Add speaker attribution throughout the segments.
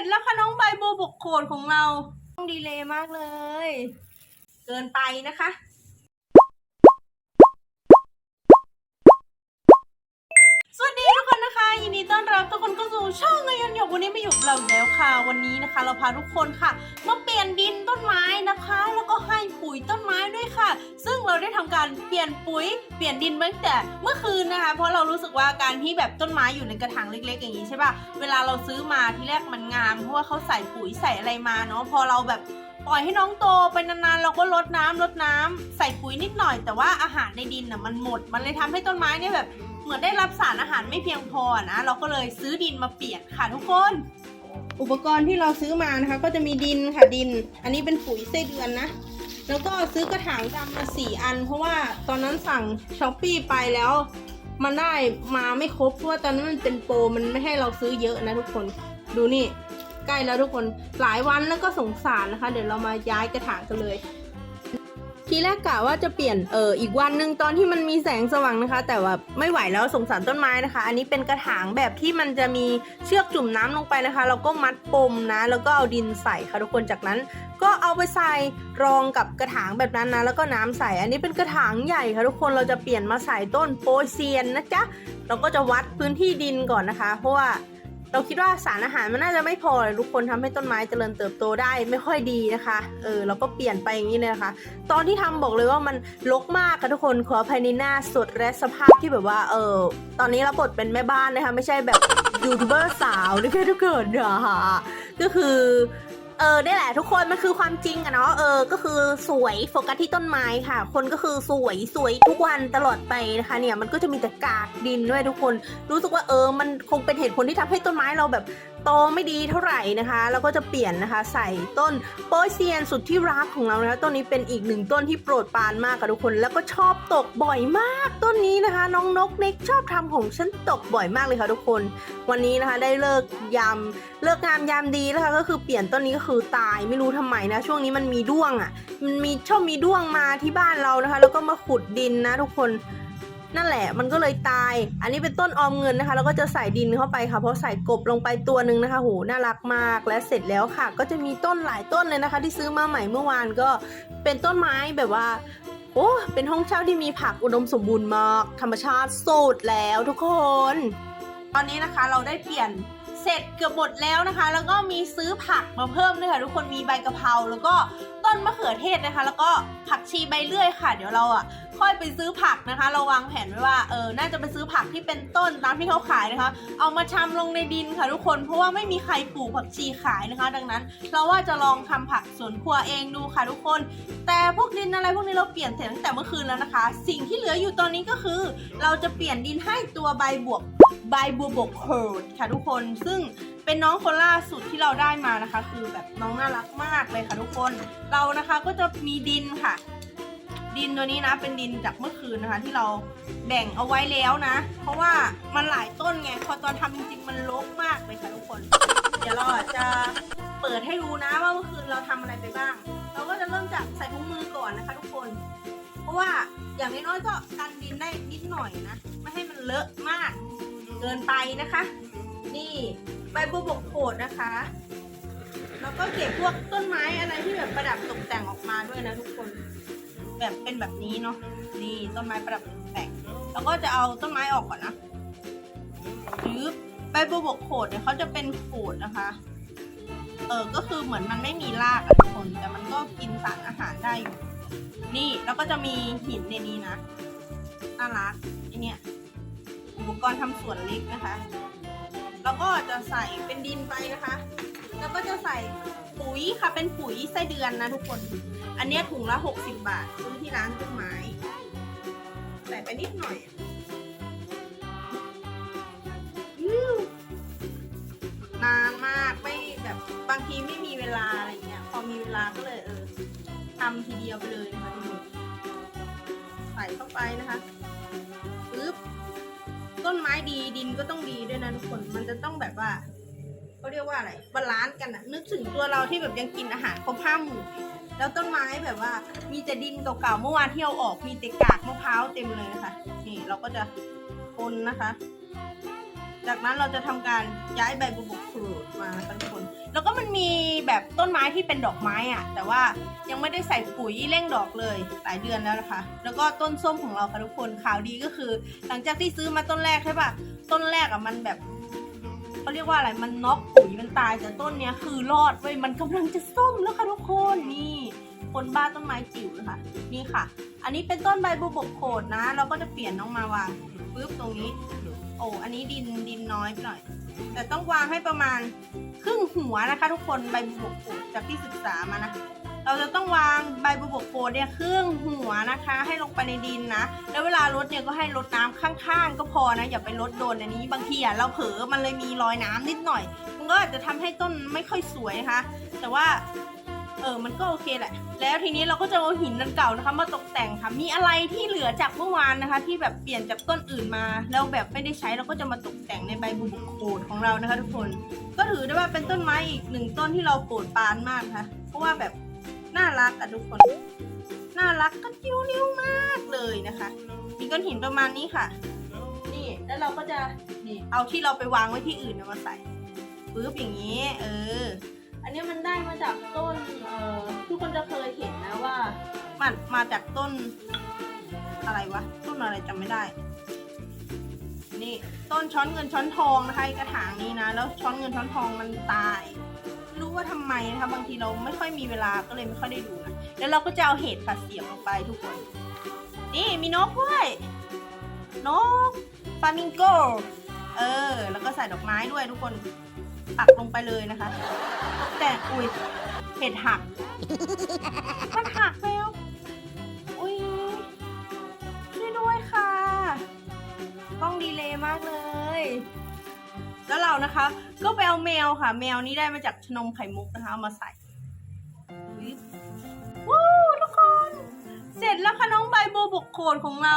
Speaker 1: จแล้วค่ะน้องใบโบบกโขดของเราต้องดีเลยมากเลย เกินไปนะคะ อนรับทุกคนเข้าสู่ช่องเงยนหยกวันนี้มาอยู่กับเราแล้วค่ะ วันนี้นะคะ เราพาทุกคนค่ะมาเปลี่ยนดินต้นไม้นะคะ แล้วก็ให้ปุ๋ยต้นไม้ด้วยค่ะ ซึ่งเราได้ทำการเปลี่ยนปุ๋ยเปลี่ยนดินมาตั้งแต่เมื่อคืนนะคะ เพราะเรารู้สึกว่าการที่แบบต้นไม้อยู่ในกระถางเล็ก ๆ อย่างนี้ใช่ปะเวลาเราซื้อมาที่แรกมันงามเพราะว่าเขาใส่ปุ๋ยใส่อะไรมาเนาะพอเราแบบปล่อยให้น้องโตไปนานๆเราก็ลดน้ำลดน้ำใส่ปุ๋ยนิดหน่อย แต่ว่าอาหารในดินน่ะมันหมด มันเลยทำให้ต้นไม้เนี่ยแบบ มือนได้รับสารอาหารไม่เพียงพอนะ เราก็เลยซื้อดินมาเปลี่ยนค่ะทุกคน อุปกรณ์ที่เราซื้อมานะคะ ก็จะมีดินค่ะดิน อันนี้เป็นปุ๋ยไส้เดือนนะ แล้วก็ซื้อกระถางดำมาสี่อัน เพราะว่าตอนนั้นสั่งช้อปปี้ไปแล้ว มันได้มาไม่ครบเพราะว่าตอนนั้นมันเป็นโปรมันไม่ให้เราซื้อเยอะนะทุกคนดูนี่ใกล้แล้วทุกคนหลายวันแล้วก็สงสารนะคะ เดี๋ยวเรามาย้ายกระถางกันเลย ทีแรกกะว่าจะเปลี่ยนเอออีกวันหนึ่งตอนที่มันมีแสงสว่างนะคะ แต่ว่าไม่ไหวแล้วสงสารต้นไม้นะคะ อันนี้เป็นกระถางแบบที่มันจะมีเชือกจุ่มน้ำลงไปนะคะแล้วก็มัดปมนะ แล้วก็เอาดินใส่ค่ะทุกคนจากนั้น ก็เอาไปใส่รองกับกระถางแบบนั้นนะแล้วก็น้ำใส่ อันนี้เป็นกระถางใหญ่ค่ะทุกคนเราจะเปลี่ยนมาใส่ต้นโปเซียนนะจ๊ะเราก็จะวัดพื้นที่ดินก่อนนะคะ เพราะว่า เราคิดว่าสารอาหารมันน่าจะไม่พอเลยทุกคนทำให้ต้นไม้เจริญเติบโตได้ไม่ค่อยดีนะคะ เออเราก็เปลี่ยนไปอย่างนี้เลยนะคะ ตอนที่ทำบอกเลยว่ามันลกมากค่ะทุกคนขออภัยในหน้าสดและสภาพที่แบบว่า เออตอนนี้เราบทเป็นแม่บ้านนะคะ ไม่ใช่แบบยูทูบเบอร์สาวนะคะทุกคนนาะก็คือ เออได้แหละทุกคนมันคือความจริงอะเนาะเออก็คือสวยโฟกัสที่ต้นไม้ค่ะ คนก็คือสวยสวยทุกวันตลอดไปนะคะเนี่ยมันก็จะมีแต่กากดินด้วยทุกคน รู้สึกว่าเออมันคงเป็นเหตุผลที่ทำให้ต้นไม้เราแบบโตไม่ดีเท่าไหร่นะคะแล้วก็จะเปลี่ยนนะคะ ใส่ต้นโปยเซียนสุดที่รักของเรานะคะต้นนี้เป็นอีกหนึ่งต้นที่โปรดปรานมากค่ะทุกคน แล้วก็ชอบตกบ่อยมากต้นนี้นะคะ น้องนกเน็กชอบทำของฉันตกบ่อยมากเลยค่ะทุกคน วันนี้นะคะได้เลิกยามเลิกงามยามดีนะคะก็คือเปลี่ยนต้นนี้ก็คือตายไม่รู้ทำไมนะ ช่วงนี้มันมีด้วงอะ่ะ มันมีชอบมีด้วงมาที่บ้านเรานะคะ แล้วก็มาขุดดินนะ ทุกคนนั่นแหละมันก็เลยตาย อันนี้เป็นต้นออมเงินนะคะ แล้วก็จะใส่ดินเข้าไปค่ะ เพราะใส่กบลงไปตัวหนึ่งนะคะ โห น่ารักมาก และเสร็จแล้วค่ะ ก็จะมีต้นหลายต้นเลยนะคะ ที่ซื้อมาใหม่เมื่อวานก็เป็นต้นไม้แบบว่า โอ้ เป็นห้องเช่าที่มีผักอุดมสมบูรณ์มาก ธรรมชาติสุดแล้วทุกคน ตอนนี้นะคะเราได้เปลี่ยน เสร็จเกือบหมดแล้วนะคะ แล้วก็มีซื้อผักมาเพิ่มด้วยค่ะทุกคนมีใบกะเพราแล้วก็ต้นมะเขือเทศนะคะ แล้วก็ผักชีใบเลื่อยค่ะ เดี๋ยวเราอะค่อยไปซื้อผักนะคะ เราวางแผนไว้ว่าเออน่าจะไปซื้อผักที่เป็นต้นตามที่เขาขายนะคะ เอามาชำลงในดินค่ะทุกคนเพราะว่าไม่มีใครปลูกผักชีขายนะคะ ดังนั้น เราว่าจะลองทำผักสวนครัวเองดูค่ะทุกคน แต่พวกดินอะไรพวกนี้เราเปลี่ยนเสร็จตั้งแต่เมื่อคืนแล้วนะคะ สิ่งที่เหลืออยู่ตอนนี้ก็คือ เราจะเปลี่ยนดินให้ตัวใบบวก ใบบัวบกโคดค่ะทุกคนซึ่งเป็นน้องคนล่าสุดที่เราได้มานะคะ คือแบบน้องน่ารักมากเลยค่ะทุกคนเรานะคะก็จะมีดินค่ะ ดินตัวนี้นะเป็นดินจากเมื่อคืนนะคะ ที่เราแบ่งเอาไว้แล้วนะ เพราะว่ามันหลายต้นไงพอตอนทำจริงๆมันรกมากเลยค่ะทุกคน เดี๋ยวเราจะเปิดให้ดูนะว่าเมื่อคืนเราทำอะไรไปบ้าง เราก็จะเริ่มจากใส่ถุงมือก่อนนะคะ ทุกคน เพราะว่าอย่างน้อยๆก็กันดินได้นิดหน่อยนะ ไม่ให้มันเลอะมาก เกินไปนะคะ นี่ใบบัวบกโขดนะคะ แล้วก็เก็บพวกต้นไม้อะไรที่แบบประดับตกแต่งออกมาด้วยนะทุกคน แบบเป็นแบบนี้เนาะ นี่ต้นไม้ประดับตกแต่ง แล้วก็จะเอาต้นไม้ออกก่อนนะหรือใบบัวบกโขดเนี่ยเขาจะเป็นโขดนะคะ เออ ก็คือเหมือนมันไม่มีรากทุกคน แต่มันก็กินสารอาหารได้อยู่ นี่แล้วก็จะมีหินในนี้นะน่ารักไอเนี่ย กรณ์ทำสวนเล็กนะคะแล้วก็จะใส่เป็นดินไปนะคะ แล้วก็จะใส่ปุ๋ยค่ะเป็นปุ๋ยไส้เดือนนะทุกคน อันนี้ถุงละ 60 บาทซื้อที่ร้านต้นไม้ ใส่ไปนิดหน่อยนานมากไม่แบบบางทีไม่มีเวลาอะไรเงี้ย พอมีเวลาก็เลยเออทำทีเดียวไปเลยนะคะทุกคนใส่เข้าไปนะคะปึ๊บ ต้นไม้ดีดินก็ต้องดีด้วยนะทุกคน มันจะต้องแบบว่าเขาเรียกว่าอะไรบาลานซ์กันอะนึกถึงตัวเราที่แบบยังกินอาหารครบห้าหมู่แล้วต้นไม้แบบว่า มีแต่ดินเก่าๆเมื่อวานที่เอาออกมีแต่กากมะพร้าวเต็มเลยนะคะนี่เราก็จะคนนะคะ จากนั้นเราจะทำการย้ายใบบุบกขูดมานะคะทุกคนเรามีแบบต้นไม้ที่เป็นดอกไม้อะแต่ว่ายังไม่ได้ใส่ปุ๋ยเร่งดอกเลยหลายเดือนแล้วนะคะ แล้วก็ต้นส้มของเราค่ะทุกคนข่าวดีก็คือ หลังจากที่ซื้อมาต้นแรกใช่ปะต้นแรกอะมันแบบเขาเรียกว่าอะไรมันน็อกปุ๋ยมันตายแต่ต้นเนี้ยคือรอดเว้ยมันกำลังจะส้มแล้วค่ะทุกคนนี่คนบ้าต้นไม้จิ๋วเลยค่ะนี่ค่ะ อันนี้เป็นต้นใบบัวบกโขดนะ เราก็จะเปลี่ยนน้องมาวางปึ๊บตรงนี้ โอ้อันนี้ดินดินน้อยไปหน่อย แต่ต้องวางให้ประมาณครึ่งหัวนะคะ ทุกคนใบบัวบกโขดจากที่ศึกษามานะเราจะต้องวางใบบัวบกโขดเนี่ยครึ่งหัวนะคะ ให้ลงไปในดินนะ แล้วเวลารดเนี่ยก็ให้รดน้ำข้างๆ ก็พอนะอย่าไปรดโดนอันนี้บางทีอะเราเผลอมันเลยมีรอยน้ำนิดหน่อย มันก็อาจจะทำให้ต้นไม่ค่อยสวยนะคะ แต่ว่า เออมันก็โอเคแหละ แล้วทีนี้เราก็จะเอาหินนันเก่านะคะ มาตกแต่งค่ะ มีอะไรที่เหลือจากเมื่อวานนะคะ ที่แบบเปลี่ยนจากต้นอื่นมา แล้วแบบไม่ได้ใช้เราก็จะมาตกแต่งในใบบุบกโขดของเรานะคะ ทุกคน ก็ถือได้ว่าเป็นต้นไม้อีกหนึ่งต้นที่เราโปรดปรานมากค่ะ เพราะว่าแบบน่ารักอะทุกคน น่ารักกระจิ้วนิ้วมากเลยนะคะ มีก้อนหินประมาณนี้ค่ะ นี่แล้วเราก็จะนี่เอาที่เราไปวางไว้ที่อื่นมาใส่ปึ๊บอย่างนี้ เออ อันนี้มันได้มาจากต้นเอ่อทุกคนจะเคยเห็นนะว่า มันมาจากต้นอะไรวะ ต้นอะไรจำไม่ได้ นี่ต้นช้อนเงินช้อนทองนะคะกระถางนี้นะ แล้วช้อนเงินช้อนทองมันตายไม่รู้ว่าทำไมนะคะบางทีเราไม่ค่อยมีเวลาก็เลยไม่ค่อยได้ดูนะแล้วเราก็จะเอาเห็ดค่ะเสียบลงไปทุกคน นี่มีนกด้วยนกฟามิงโกเออ แล้วก็ใส่ดอกไม้ด้วยทุกคน ปักลงไปเลยนะคะ แต่อุ้ยเห็ดหักมันหักแล้วอุ้ยช่วยด้วยค่ะ ต้องดีเลยมากเลย แล้วเรานะคะ ก็ไปเอาแมวค่ะ แมวนี้ได้มาจากชนมไข่มุกนะคะเอามาใส่วู้ทุกคน เสร็จแล้วค่ะน้องใบโบบกโขนของเรา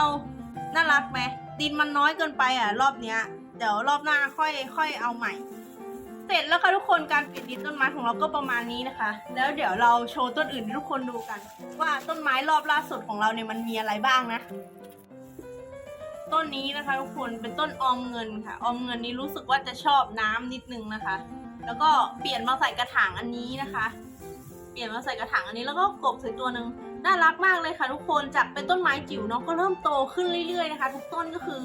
Speaker 1: น่ารักไหมดินมันน้อยเกินไปอะ รอบเนี้ย เดี๋ยวรอบหน้าค่อยค่อยเอาใหม่ ร็จแล้วค่ะทุกคนการเปลี่ยนดินต้นไม้ของเราก็ประมาณนี้นะคะ แล้วเดี๋ยวเราโชว์ต้นอื่นให้ทุกคนดูกัน ว่าต้นไม้รอบล่าสุดของเราเนี่ยมันมีอะไรบ้างนะ ต้นนี้นะคะทุกคนเป็นต้นออมเงินค่ะ ออมเงินนี้รู้สึกว่าจะชอบน้ำนิดนึงนะคะ แล้วก็เปลี่ยนมาใส่กระถางอันนี้นะคะ เปลี่ยนมาใส่กระถางอันนี้แล้วก็กบใส่ตัวหนึ่ง น่ารักมากเลยค่ะทุกคนจากเป็นต้นไม้จิ๋วเนาะก็เริ่มโตขึ้นเรื่อยๆนะคะ ทุกต้นก็คือ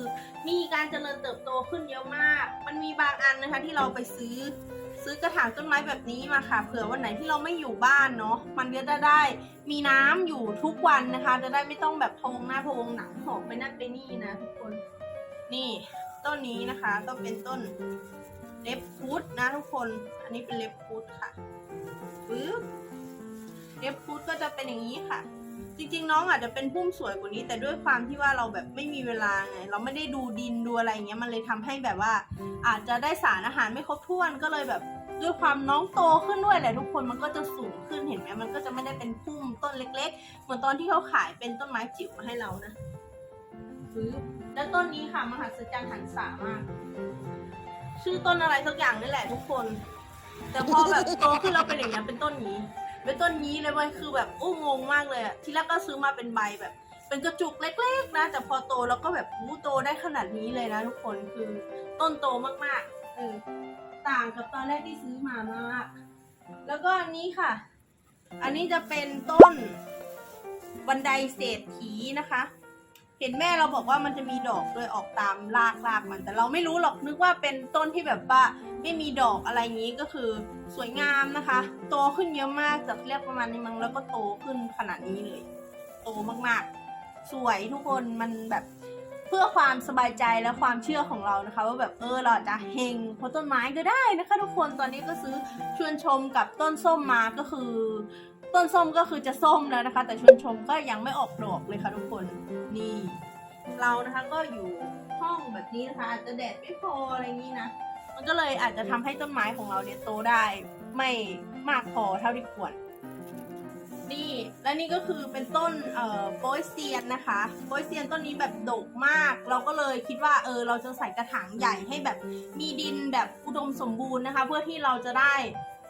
Speaker 1: มีการเจริญเติบโตขึ้นเยอะมาก มันมีบางอันนะคะที่เราไปซื้อ ซื้อกระถางต้นไม้แบบนี้มาค่ะเผื่อวันไหนที่เราไม่อยู่บ้านเนาะมันก็จะได้มีน้ำอยู่ทุกวันนะคะ จะได้ไม่ต้องแบบพะวงหน้าพะวงหนังหอบไปนั่นไปนี่นะทุกคนนี่ต้นนี้นะคะก็เป็นต้นเล็บพุดนะทุกคน อันนี้เป็นเล็บพุดค่ะปึ๊บ เล็บพุดก็จะเป็นอย่างนี้ค่ะ จริงๆ น้องอาจจะเป็นพุ่มสวยกว่านี้ แต่ด้วยความที่ว่าเราแบบไม่มีเวลาไงเราไม่ได้ดูดินดูอะไรอย่างเงี้ยมันเลยทำให้แบบว่า อาจจะได้สารอาหารไม่ครบถ้วนก็เลยแบบด้วยความน้องโตขึ้นด้วยแหละทุกคนมันก็จะสูงขึ้นเห็นไหมมันก็จะไม่ได้เป็นพุ่มต้นเล็ก ๆ เหมือนตอนที่เขาขายเป็นต้นไม้จิ๋วมาให้เรานะแล้วต้นนี้ค่ะมหัศจรรย์หันษามากชื่อต้นอะไรสักอย่างนี่แหละทุกคน แต่พอแบบโตขึ้นเราเป็นอย่างนี้เป็นต้นนี้ เป็นต้นนี้เลยเว้ยคือแบบอู้งงมากเลยอะที่แรกก็ซื้อมาเป็นใบแบบ เป็นกระจุกเล็ก ๆ นะ แต่พอโตแล้วก็แบบอู้โตได้ขนาดนี้เลยนะทุกคนคือต้นโตมากๆเออต่างกับตอนแรกที่ซื้อมามาก แล้วก็อันนี้ค่ะ อันนี้จะเป็นต้นบันไดเศรษฐีนะคะ เห็นแม่เราบอกว่ามันจะมีดอกด้วยออกตามรากรากมัน แต่เราไม่รู้หรอกนึกว่าเป็นต้นที่แบบว่าไม่มีดอกอะไรอย่างนี้ก็คือสวยงามนะคะ โตขึ้นเยอะมากจากเรียกประมาณนี้มั้งแล้วก็โตขึ้นขนาดนี้เลย โตมากๆ สวยทุกคนมันแบบเพื่อความสบายใจและความเชื่อของเรานะคะ ว่าแบบเออเราจจะเฮงเพราะต้นไม้ก็ได้นะคะ ทุกคนตอนนี้ก็ซื้อชวนชมกับต้นส้มมาก็คือ ต้นส้มก็คือจะส้มแล้วนะคะ แต่ชวนชมก็ยังไม่ออกดอกเลยค่ะทุกคนนี่เรานะคะก็อยู่ห้องแบบนี้นะคะ อาจจะแดดไม่พออะไรอย่างนี้นะมันก็เลยอาจจะทำให้ต้นไม้ของเราเนี่ยโตได้ไม่มากพอเท่าที่ควรนี่และนี่ก็คือเป็นต้นเอ่อโปยเซียนนะคะโปยเซียนต้นนี้แบบดกมาก เราก็เลยคิดว่าเออเราจะใส่กระถางใหญ่ให้แบบมีดินแบบอุดมสมบูรณ์นะคะ เพื่อที่เราจะได้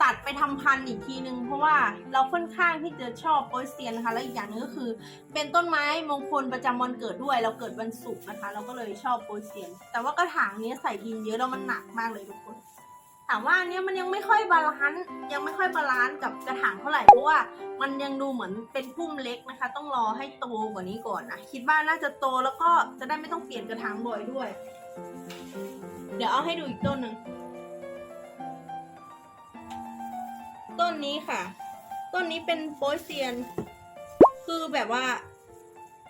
Speaker 1: ตัดไปทำพันธุ์อีกทีนึง เพราะว่าเราค่อนข้างที่จะชอบโปยเซียนนะคะ และอีกอย่างนึงก็คือ เป็นต้นไม้มงคลประจำวันเกิดด้วย เราเกิดวันศุกร์นะคะ เราก็เลยชอบโปยเซียน แต่ว่ากระถางนี้ใส่ดินเยอะแล้วมันหนักมากเลยทุกคนถามว่าอันเนี้ยมันยังไม่ค่อยบาลานซ์ยังไม่ค่อยบาลานซ์กับกระถางเท่าไหร่เพราะว่ามันยังดูเหมือนเป็นพุ่มเล็กนะคะ ต้องรอให้โตกว่านี้ก่อนนะคิดว่าน่าจะโตแล้วก็จะได้ไม่ต้องเปลี่ยนกระถางบ่อยด้วย เดี๋ยวเอาให้ดูอีกต้นหนึ่ง ต้นนี้ค่ะ ต้นนี้เป็นโปยเซียน คือแบบว่า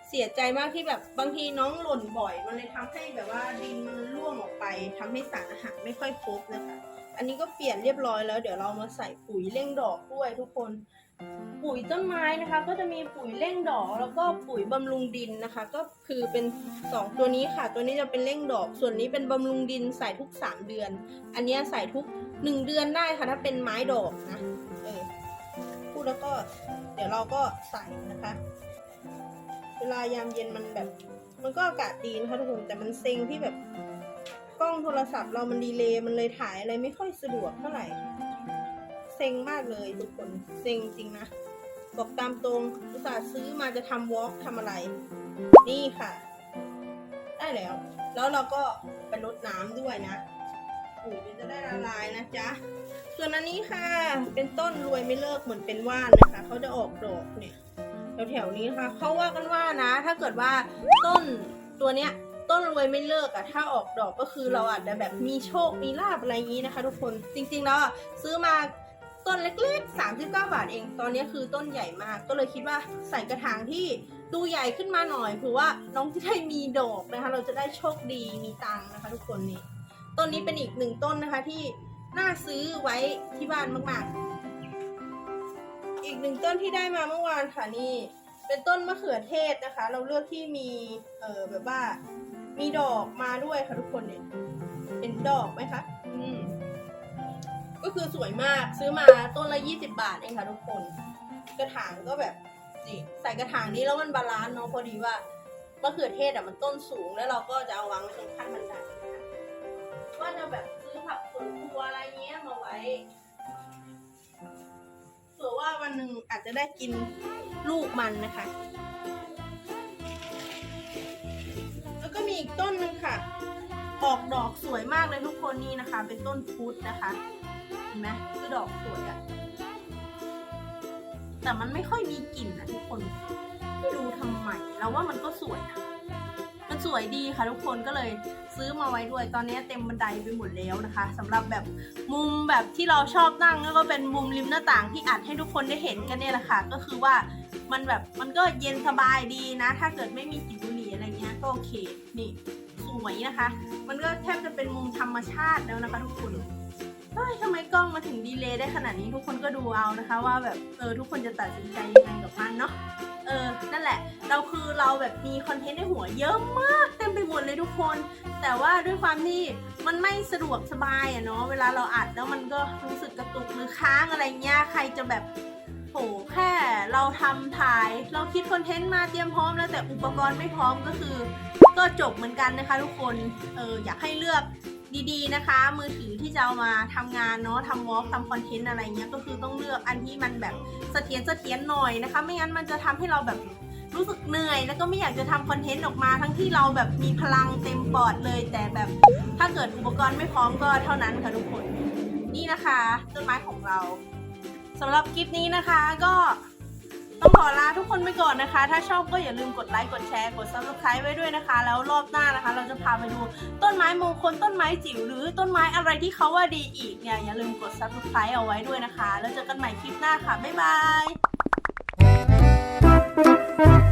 Speaker 1: เสียใจมากที่แบบบางทีน้องหล่นบ่อย มันเลยทำให้แบบว่าดินมันร่วงออกไปทำให้สารอาหารไม่ค่อยครบนะคะ อันนี้ก็เปลี่ยนเรียบร้อยแล้ว เดี๋ยวเรามาใส่ปุ๋ยเร่งดอกด้วยทุกคน ปุ๋ยต้นไม้นะคะ ก็จะมีปุ๋ยเร่งดอก แล้วก็ปุ๋ยบำรุงดินนะคะ ก็คือเป็นสองตัวนี้ค่ะ ตัวนี้จะเป็นเร่งดอก ส่วนนี้เป็นบำรุงดินใส่ทุกสามเดือน อันนี้ใส่ทุกหนึ่งเดือนได้ค่ะถ้าเป็นไม้ดอกนะเออพูดแล้วก็เดี๋ยวเราก็ใส่นะคะ เวลายามเย็นมันแบบ มันก็อากาศดีนะคะทุกคนแต่มันเซ็งที่แบบกล้องโทรศัพท์เรามันดีเลย์มันเลยถ่ายอะไรไม่ค่อยสะดวกเท่าไหร่ เซ็งมากเลยทุกคนเซ็งจริงนะ บอกตามตรงอุตส่าห์ซื้อมาจะทำวอล์กทำอะไร นี่ค่ะ ได้แล้ว แล้วเราก็ไปรดน้ำด้วยนะปุ๋ยมันจะได้ละลายนะจ๊ะ ส่วนอันนี้ค่ะ เป็นต้นรวยไม่เลิกเหมือนเป็นว่านนะคะเขาจะออกดอกเนี่ยแถวๆนี้นะคะเขาว่ากันว่านะ ถ้าเกิดว่าต้นตัวเนี้ยต้นรวยไม่เลิกอะถ้าออกดอกก็คือเราอาจจะแบบมีโชคมีลาบอะไรอย่างนี้นะคะ ทุกคนจริงๆแล้วอะซื้อมา ต้นเล็กๆ 39 บาทเอง ตอนนี้คือต้นใหญ่มาก ก็เลยคิดว่าใส่กระถางที่ดูใหญ่ขึ้นมาหน่อยเผื่อว่าน้องจะได้มีดอกนะคะ เราจะได้โชคดีมีตังค์นะคะ ทุกคนนี่ต้นนี้เป็นอีกหนึ่งต้นนะคะที่น่าซื้อไว้ที่บ้านมากๆ อีกหนึ่งต้นที่ได้มาเมื่อวานค่ะนี่ เป็นต้นมะเขือเทศนะคะ เราเลือกที่มีเออแบบว่ามีดอกมาด้วยค่ะทุกคนเนี่ยเห็นดอกไหมคะ ก็คือสวยมากซื้อมาต้นละยี่สิบาทเองค่ะทุกคน กระถางก็แบบนี่ใส่กระถางนี้แล้วมันบาลานซ์เนาะพอดีว่ามะเขือเทศอะมันต้นสูงแล้วเราก็จะเอาวางไว้ตรงขั้นบันไดนะคะว่าจะแบบซื้อผักสวนครัวอะไรเงี้ยมาไว้เผื่อว่าวันหนึ่งอาจจะได้กินลูกมันนะคะ แล้วก็มีอีกต้นหนึ่งค่ะ ออกดอกสวยมากเลยทุกคนนี่นะคะ เป็นต้นพุธนะคะ ไหมคือดอกสวยอะแต่มันไม่ค่อยมีกลิ่นนะทุกคนไม่รู้ทำไมเราว่ามันก็สวยนะมันสวยดีค่ะทุกคนก็เลยซื้อมาไว้ด้วย ตอนนี้เต็มบันไดไปหมดแล้วนะคะสำหรับแบบมุมแบบที่เราชอบนั่งแล้วก็เป็นมุมริมหน้าต่างที่อัดให้ทุกคนได้เห็นกันเนี่ยแหละค่ะ ก็คือว่ามันแบบมันก็เย็นสบายดีนะ ถ้าเกิดไม่มีกลิ่นบุหรี่อะไรเงี้ยก็โอเคนี่สวยนะคะ มันก็แทบจะเป็นมุมธรรมชาติแล้วนะคะทุกคน เฮ้ยทำไมกล้องมาถึงดีเลย์ได้ขนาดนี้ทุกคนก็ดูเอานะคะ ว่าแบบเออทุกคนจะตัดสินใจยังไงกับมันเนาะเออนั่นแหละ เราคือเราแบบมีคอนเทนต์ในหัวเยอะมากเต็มไปหมดเลยทุกคน แต่ว่าด้วยความที่มันไม่สะดวกสบายอะเนาะเวลาเราอัดแล้วมันก็รู้สึกกระตุกหรือค้างอะไรเงี้ยใครจะแบบโหแค่เราทำถ่าย เราคิดคอนเทนต์มาเตรียมพร้อมแล้วแต่อุปกรณ์ไม่พร้อมก็คือ ก็จบเหมือนกันนะคะทุกคนเอออยากให้เลือก ดีๆนะคะ มือถือที่จะเอามาทำงานเนาะทำวอล์กทำคอนเทนต์อะไรเงี้ยก็คือต้องเลือกอันที่มันแบบเสถียรเสถียรหน่อยนะคะ ไม่งั้นมันจะทำให้เราแบบรู้สึกเหนื่อย แล้วก็ไม่อยากจะทำคอนเทนต์ออกมาทั้งที่เราแบบมีพลังเต็มปอดเลย แต่แบบถ้าเกิดอุปกรณ์ไม่พร้อมก็เท่านั้นค่ะทุกคน นี่นะคะต้นไม้ของเราสำหรับคลิปนี้นะคะก็ ต้องขอลาทุกคนไปก่อนนะคะ ถ้าชอบก็อย่าลืมกดไลค์ กดแชร์ กด subscribe ไว้ด้วยนะคะ แล้วรอบหน้านะคะ เราจะพาไปดูต้นไม้มงคล ต้นไม้จิ๋วหรือต้นไม้อะไรที่เขาว่าดีอีกเนี่ย อย่าลืมกด subscribe เอาไว้ด้วยนะคะ แล้วเจอกันใหม่คลิปหน้าค่ะ บ๊ายบาย